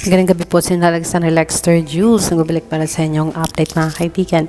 Magandang gabi po, si Alexander Lexter Jules. Nagbabalik para sa inyong update mga kaibigan.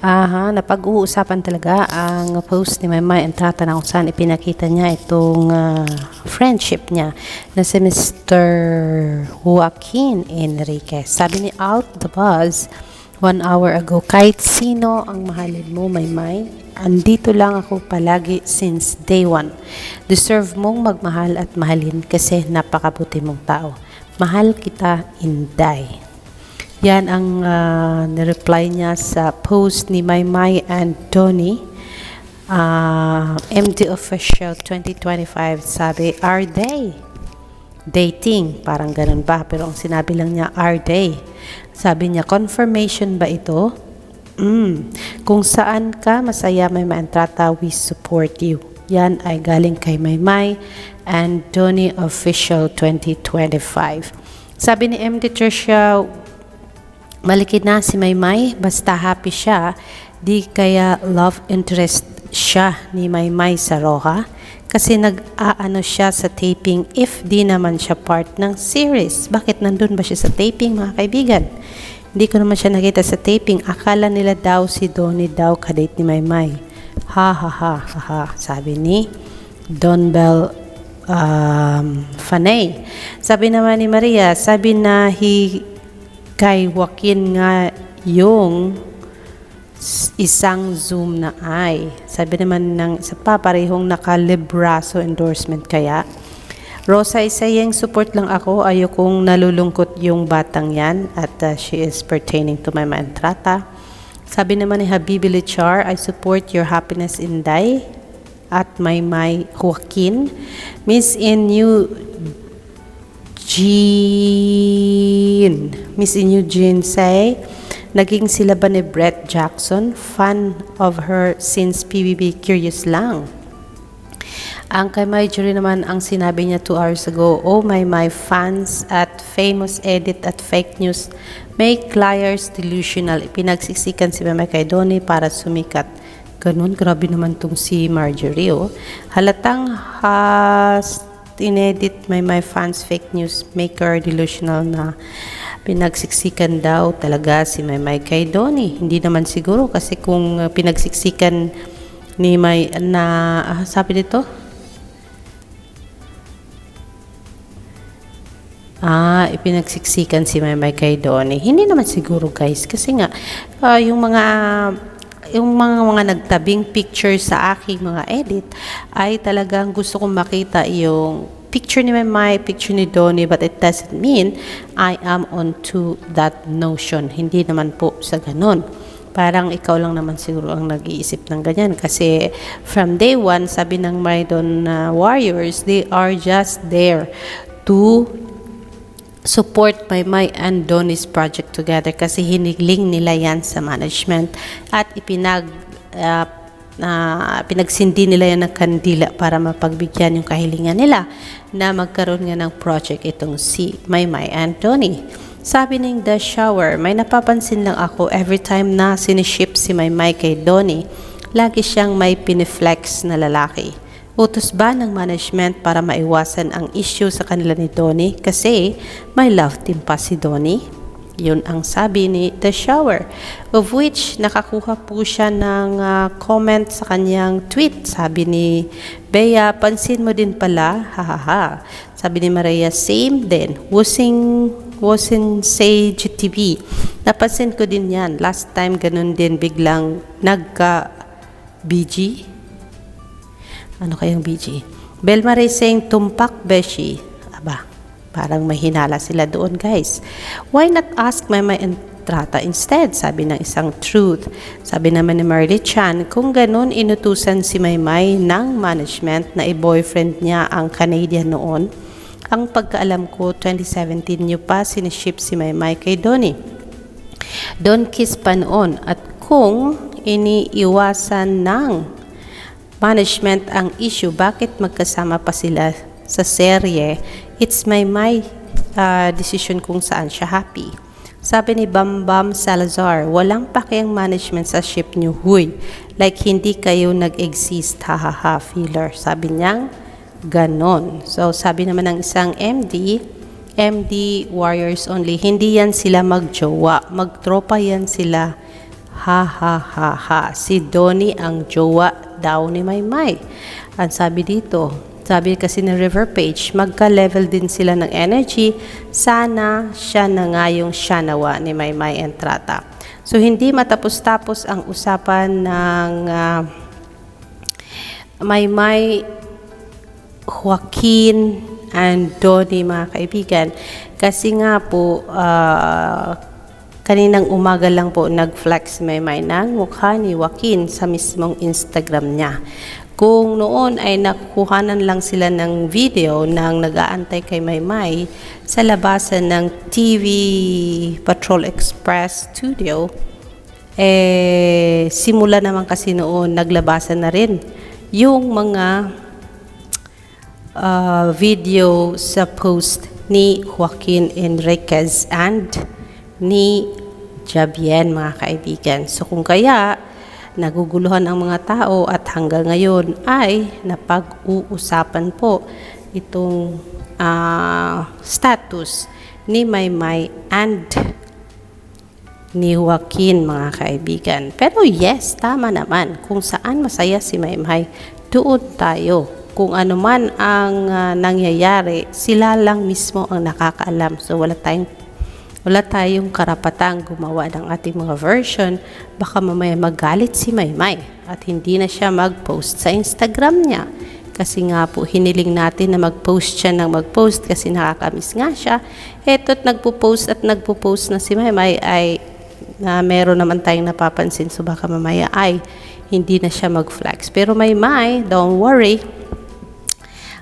Aha, napag-uusapan talaga ang post ni Maymay Entrata na kung saan ipinakita niya itong ah, friendship niya na si Mr. Joaquin Enriquez. Sabi ni Out the Buzz, one hour ago, kahit sino ang mahalin mo, Maymay, andito lang ako palagi since day one. Deserve mong magmahal at mahalin kasi napakabuti mong tao. Mahal kita, Inday. Yan ang uh, reply niya sa post ni Maymay and Donnie. Uh, MD Official 2025 sabi, are they? Dating, parang ganun ba? Pero ang sinabi lang niya, are they? Sabi niya, confirmation ba ito? Mm. Kung saan ka masaya may maentrata, we support you. Yan ay galing kay Maymay and Donnie Official 2025. Sabi ni MD Tricia, malikid na si Maymay, basta happy siya, di kaya love interest siya ni Maymay sa Roja kasi nag-aano siya sa taping if di naman siya part ng series. Bakit nandun ba siya sa taping mga kaibigan? Hindi ko naman siya nakita sa taping. Akala nila daw si Donnie daw kadate ni Maymay. Ha ha ha ha ha, sabi ni Don Bell um, Fanay. Sabi naman ni Maria, sabi na hi kay Joaquin nga yung isang Zoom na ay. Sabi naman ng isa pa, parehong nakalibraso endorsement kaya. Rosa Isayeng, support lang ako. Ayokong nalulungkot yung batang yan at uh, she is pertaining to my mantrata. Sabi naman ni Habibi Lichar, I support your happiness in Day at my my Joaquin. Miss in you Jean. Miss in you Jean say, naging sila ba ni Brett Jackson? Fan of her since PBB Curious lang. Ang kay Marjorie naman ang sinabi niya two hours ago, Oh my my fans at famous edit at fake news make liars delusional. Ipinagsiksikan si Mama kay Donnie para sumikat. Ganun, grabe naman tong si Marjorie. Oh. Halatang has inedit may my fans fake news maker delusional na pinagsiksikan daw talaga si Maymay kay Donnie. Hindi naman siguro kasi kung pinagsiksikan ni May na ah, sabi dito Ah, ipinagsiksikan si Maymay kay Donnie. Hindi naman siguro guys kasi nga ah, yung mga yung mga mga nagtabing picture sa aking mga edit ay talagang gusto kong makita yung picture ni Maymay, picture ni Donnie but it doesn't mean I am on to that notion. Hindi naman po sa ganun. Parang ikaw lang naman siguro ang nag-iisip ng ganyan kasi from day one, sabi ng Maridon uh, Warriors, they are just there to support my my and Donnie's project together kasi hinigling nila yan sa management at ipinag uh, na pinagsindi nila yan ng kandila para mapagbigyan yung kahilingan nila na magkaroon nga ng project itong si Maymay and Donnie. Sabi ng The Shower, may napapansin lang ako every time na siniship si Maymay kay Donnie, lagi siyang may piniflex na lalaki. Utos ba ng management para maiwasan ang issue sa kanila ni Donnie kasi may love team pa si Donnie? Yun ang sabi ni The Shower, of which nakakuha po siya ng ah, comment sa kanyang tweet. Sabi ni Bea, pansin mo din pala, hahaha. Sabi ni Maria, same din. Wasing, wasn't say GTV. Napansin ko din yan. Last time ganun din biglang nagka BG ano kayang BG? Belma Ray saying, tumpak beshi. Aba, parang may hinala sila doon guys. Why not ask Mama Entrata instead? Sabi ng isang truth. Sabi naman ni Marley Chan, kung ganun inutusan si Maymay ng management na i-boyfriend niya ang Canadian noon, ang pagkaalam ko, 2017 niyo pa siniship si Maymay kay Donnie. Don't kiss pa noon. At kung iniiwasan ng management ang issue, bakit magkasama pa sila sa serye? It's my my uh, decision kung saan siya happy. Sabi ni Bambam Salazar, walang pakiang management sa ship niyo, huy. Like hindi kayo nag-exist, hahaha, feeler. Sabi niyang ganon. So sabi naman ng isang MD, MD Warriors Only. Hindi yan sila magjowa. Magtropa yan sila. Ha ha ha ha. Si Donnie ang jowa daw ni Maymay. Ang sabi dito, sabi kasi ni River Page, magka-level din sila ng energy. Sana siya na nga yung siya ni Maymay Entrata. So, hindi matapos-tapos ang usapan ng ah, Maymay Joaquin and Donnie mga kaibigan. Kasi nga po, ah, kaninang umaga lang po nag-flex may may ng mukha ni Joaquin sa mismong Instagram niya. Kung noon ay nakuhanan lang sila ng video ng nag-aantay kay Maymay sa labasan ng TV Patrol Express Studio, eh, simula naman kasi noon, naglabasan na rin yung mga uh, video sa post ni Joaquin Enriquez and ni Jabien, mga kaibigan. So kung kaya, naguguluhan ang mga tao at hanggang ngayon ay napag-uusapan po itong ah, status ni Maymay and ni Joaquin, mga kaibigan. Pero yes, tama naman. Kung saan masaya si Maymay, doon tayo. Kung ano man ang ah, nangyayari, sila lang mismo ang nakakaalam. So wala tayong wala tayong karapatang gumawa ng ating mga version. Baka mamaya magalit si Maymay at hindi na siya mag-post sa Instagram niya. Kasi nga po, hiniling natin na mag-post siya ng mag-post kasi nakakamiss nga siya. Eto't nagpo-post at nagpo-post na si Maymay ay na meron naman tayong napapansin so baka mamaya ay hindi na siya mag-flex. Pero Maymay, don't worry,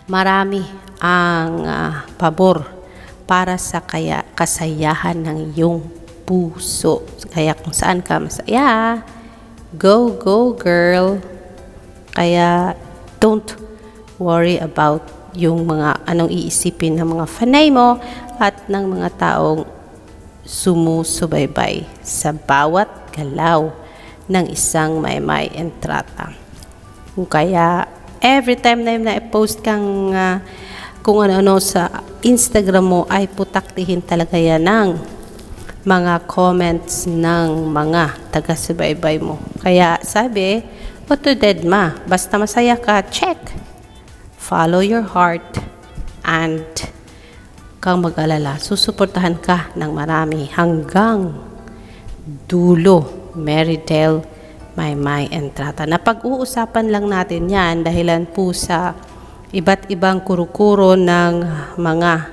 marami ang ah, pabor para sa kaya kasayahan ng iyong puso. Kaya kung saan ka masaya, go, go girl. Kaya don't worry about yung mga anong iisipin ng mga fanay mo at ng mga taong sumusubaybay sa bawat galaw ng isang maymay entrata. Kung kaya, every time na na-post kang ah, kung ano-ano sa Instagram mo ay putaktihin talaga yan ng mga comments ng mga taga-subaybay mo. Kaya sabi, what to dead ma, basta masaya ka, check. Follow your heart and kang mag-alala, susuportahan ka ng marami hanggang dulo, Marydale, Maymay, Entrata. Napag-uusapan lang natin yan dahilan po sa iba't ibang kurukuro ng mga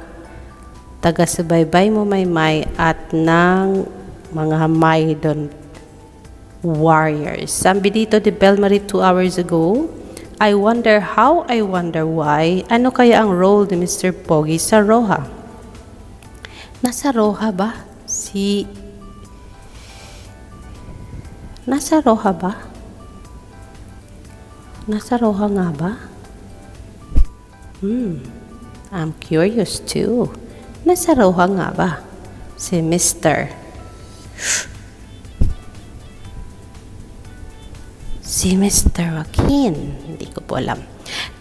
taga-subaybay mo Maymay at ng mga Maydon warriors. Sabi dito ni Belmarie two hours ago, I wonder how, I wonder why, ano kaya ang role ni Mr. Pogi sa Roha? Nasa Roha ba? Si... Nasa Roha ba? Nasa Roha nga ba? Hmm, I'm curious too. Nasa nga ba? Si Mr. Si Mr. Joaquin. Hindi ko po alam.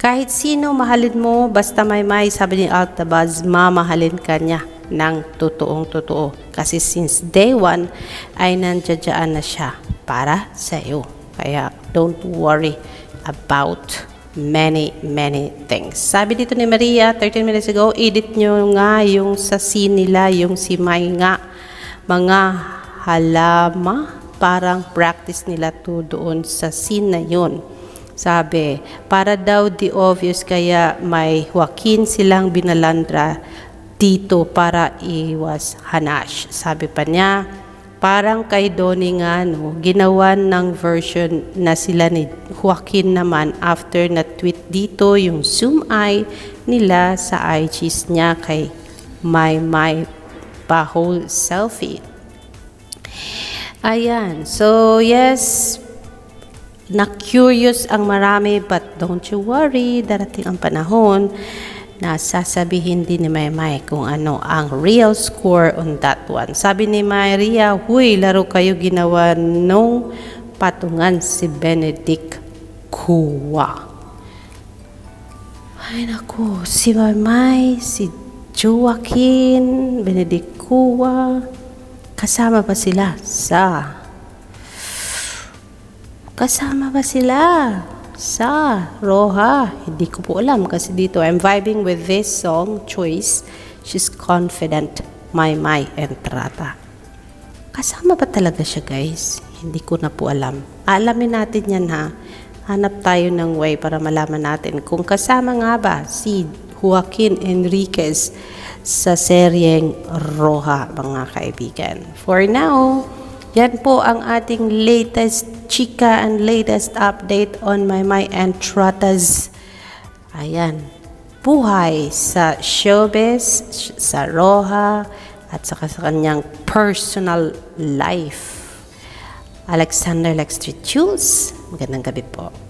Kahit sino mahalin mo, basta may may, sabi ni Altabaz, mamahalin ka niya ng totoong totoo. Kasi since day one, ay nandiyadyaan na siya para sa iyo. Kaya don't worry about many, many things. Sabi dito ni Maria, 13 minutes ago, edit nyo nga yung sa scene nila, yung si May nga, mga halama, parang practice nila to doon sa scene na yun. Sabi, para daw the obvious kaya may Joaquin silang binalandra dito para iwas hanash. Sabi pa niya, parang kay Donnie nga, no, ginawa ng version na sila ni Joaquin naman after na tweet dito yung zoom eye nila sa IGs niya kay My My Bahol Selfie. Ayan. So, yes, na-curious ang marami but don't you worry, darating ang panahon na sasabihin din ni Maymay kung ano ang real score on that one. Sabi ni Maria, huy, laro kayo ginawa nung patungan si Benedict Kuwa. Ay naku, si Maymay, si Joaquin, Benedict Cua, kasama ba sila sa Kasama ba sila sa Roja? Hindi ko po alam kasi dito I'm vibing with this song choice. She's confident, My My Entrata. Kasama ba talaga siya guys? Hindi ko na po alam. Alamin natin yan ha. Hanap tayo ng way para malaman natin kung kasama nga ba si Joaquin Enriquez sa seryeng Roja mga kaibigan. For now, yan po ang ating latest chika and latest update on My My Entratas. Ayan. Buhay sa showbiz, sa Roja, at saka sa kanyang personal life. Alexander Lextritules, magandang gabi po.